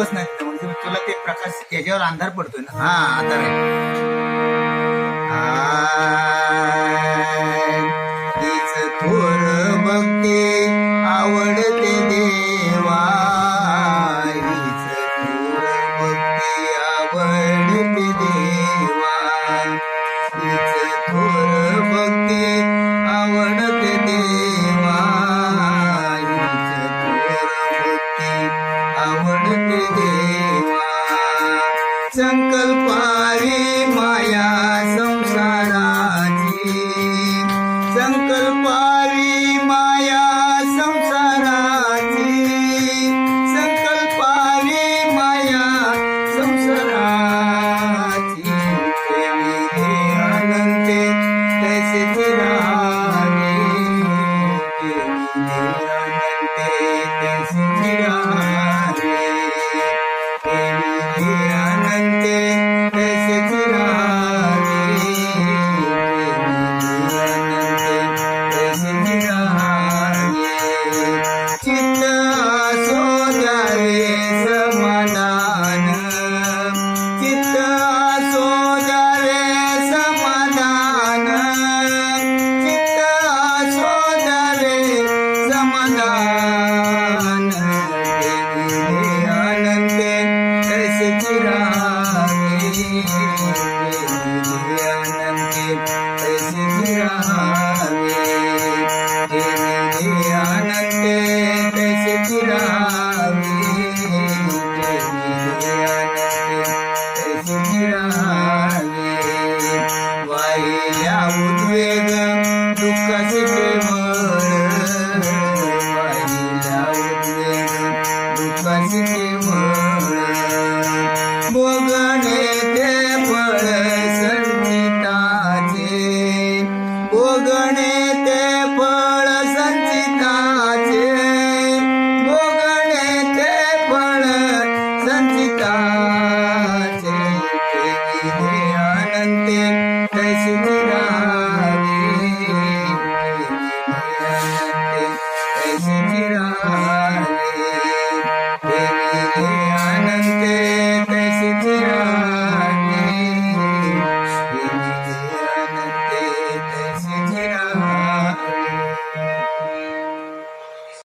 दिवस नाही. तिथं तुला ते प्रकाश त्याच्यावर अंधार पडतोय ना. हा आता नाही. थोर बघते आवडते संकल्पारी माया संसाराची. संकल्पारी ऐसी फिरा Buddha.